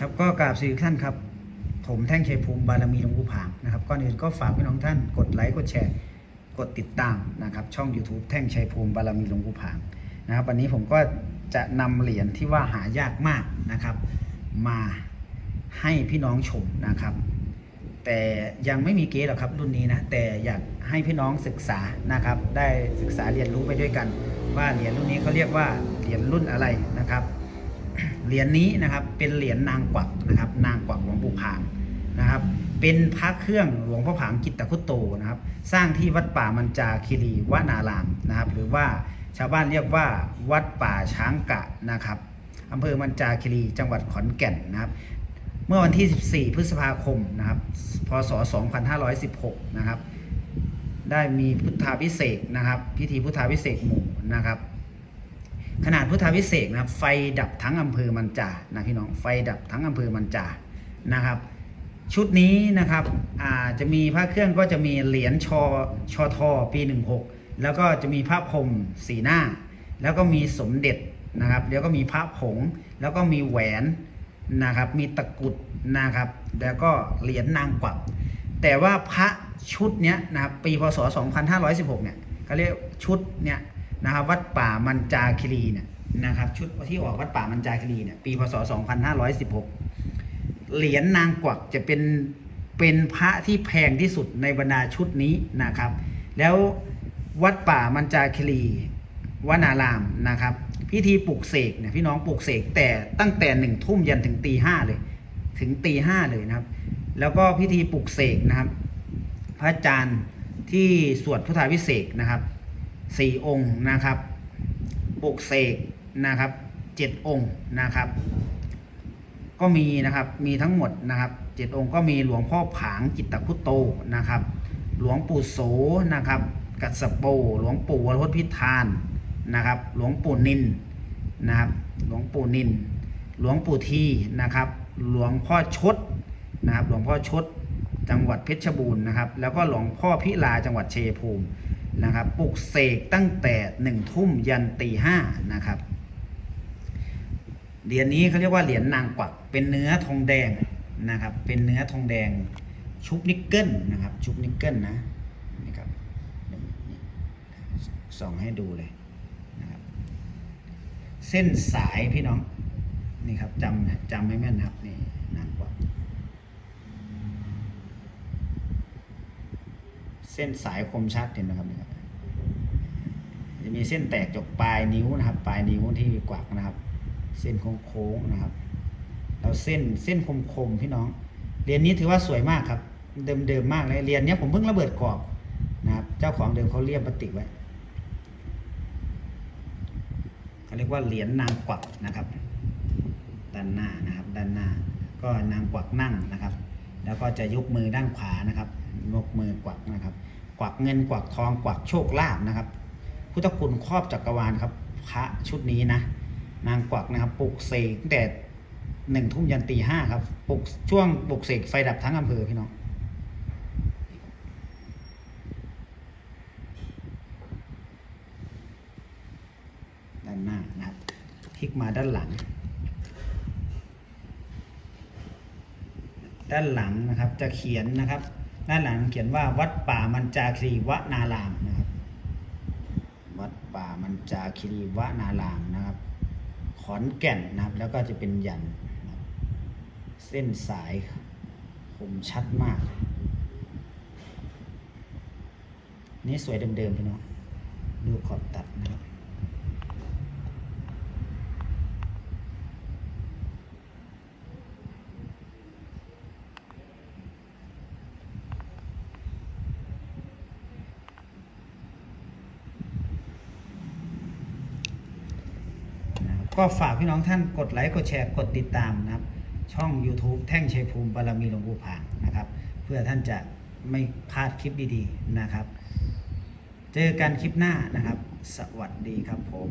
ครับก็กราบสวัสดีทุกท่านครับ ผมแท่งชัยภูมิบารมีหลวงปู่ผางนะครับก่อนอื่นก็ฝากพี่น้องท่านกดไลค์กดแชร์ กดติดตามนะครับช่อง YouTube แท่งชัยภูมิบารมีหลวงปู่ผางนะครับวันนี้ผมก็จะนำเหรียญที่ว่าหายากมากนะครับ มาให้พี่น้องชมนะครับ แต่ยังไม่มีเกสหรอกครับรุ่นนี้นะแต่อยากให้พี่น้องศึกษานะครับ ได้ศึกษาเรียนรู้ไปด้วยกัน ว่าเหรียญรุ่นนี้เขาเรียกว่าเหรียญรุ่นอะไรนะครับ เหรียญนี้นะครับเป็นเหรียญนางกวักนะครับ นางกวักหลวงปู่ผางนะครับ เป็นพระเครื่องหลวงพ่อผางกิตตคุตโตนะครับ สร้างที่วัดป่ามันจาคีรีวนารามนะครับ หรือว่าชาวบ้านเรียกว่าวัดป่าช้างกะนะครับอำเภอมันจาคีรีจังหวัดขอนแก่นนะครับ เมื่อวันที่ 14 พฤษภาคมนะครับ พศ 2516 นะครับ ได้มีพุทธาพิเศษนะครับ พิธีพุทธาพิเศษหมู่นะครับ ขนาดพุทธาพิเศษนะครับ ไฟดับทั้งอำเภอมันจานะพี่น้องไฟดับทั้งอำเภอมันจานะครับ ชุดนี้นะครับจะมีพระเครื่องก็จะมีเหรียญชอชอทอปี16แล้วก็จะมีพระพรมสีหน้า แล้วก็มีสมเด็จนะครับแล้วก็มีพระผง แล้วก็มีแหวนนะครับ มีตะกุดนะครับ แล้วก็เหรียญนางกวักแต่ว่าพระชุดเนี้ยนะครับปีพศ 2516เนี่ยเขาเรียกชุดเนี้ย นะครับวัดป่ามันจาคิรีเนี่ยนะครับชุดที่ออกวัดป่ามันจาคิรีเนี่ยปีพศ 2516 เหรียญนางกวักจะเป็นเป็นพระที่แพงที่สุดในบรรดาชุดนี้นะครับ แล้ววัดป่ามันจาคิรีวนารามนะครับ พิธีปลุกเสกเนี่ยพี่น้องปลุกเสกแต่ตั้งแต่หนึ่งทุ่มยันถึงตีห้าเลย ถึงตีห้าเลยนะครับ แล้วก็พิธีปลุกเสกนะครับ พระอาจารย์ที่สวดพุทธาพิเศษนะครับ สี่องค์นะครับปลุกเสกนะครับเจ็ดองค์นะครับ ก็มีนะครับมีทั้งหมดนะครับเจ็ดองค์ก็มีหลวงพ่อผางจิตตคุโตนะครับ หลวงปู่โสนะครับ กัสสโป หลวงปู่วรพพิธานนะครับ หลวงปู่นินนะครับ หลวงปู่นิน หลวงปู่ทีนะครับ หลวงพ่อชดนะครับ หลวงพ่อชดจังหวัดเพชรบูรณ์นะครับ แล้วก็หลวงพ่อพิลาจังหวัดเชัยภูมิ นะครับปลุกเสกตั้งแต่หนึ่งทุ่มยันตีห้านะครับเหรียญนี้เขาเรียกว่าเหรียญนางกวักเป็นเนื้อทองแดงนะครับ เป็นเนื้อทองแดงชุบนิกเกิลนะครับ ชุบนิกเกิลนะนี่ครับส่องให้ดูเลยนะครับ เส้นสายพี่น้องนี่ครับจำจำไม่แม่นครับนี่นางกวัก เส้นสายคมชัดเห็นไหมครับนี่ครับจะมีเส้นแตกจากปลายนิ้วนะครับ ปลายนิ้วที่กวักนะครับ เส้นโค้งๆนะครับแล้วเส้นเส้นคมๆพี่น้อง เรียนนี้ถือว่าสวยมากครับ เดิมๆมากเลยเรียนนี้ผมเพิ่งระเบิดกรอบนะครับ เจ้าของเดิมเขาเรียบปฏิไว้เขาเรียกว่าเหรียญนางกวักนะครับ ด้านหน้านะครับ ด้านหน้า ก็นางกวักนั่งนะครับ แล้วก็จะยกมือด้านขวานะครับ ยกมือกวักนะครับ กวักเงินกวักทองกวักโชคลาภนะครับ พุทธคุณครอบจักรวาลครับ พระชุดนี้นะ นางกวักนะครับปลุกเสกตั้งแต่หนึ่งทุ่มยันตีห้าครับปลุกช่วงปลุกเสกไฟดับทั้งอำเภอพี่น้องด้านหน้านะครับพลิกมาด้านหลัง ด้านหลังนะครับจะเขียนนะครับ ด้านหลังเขียนว่าวัดป่ามันจาคีวนารามนะครับ วัดป่ามันจาคีวนารามนะครับ ขอนแก่นนะครับ แล้วก็จะเป็นยันนะเส้นสายคมชัดมาก นี่สวยเดิมๆพี่น้องดูขอบตัดนะครับ ก็ฝากพี่น้องท่านกดไลค์กดแชร์กดติดตามนะครับ ช่อง YouTube แท่งชัยภูมิบารมีหลวงปู่ผางนะครับ เพื่อท่านจะไม่พลาดคลิปดีๆนะครับ เจอกันคลิปหน้านะครับ สวัสดีครับผม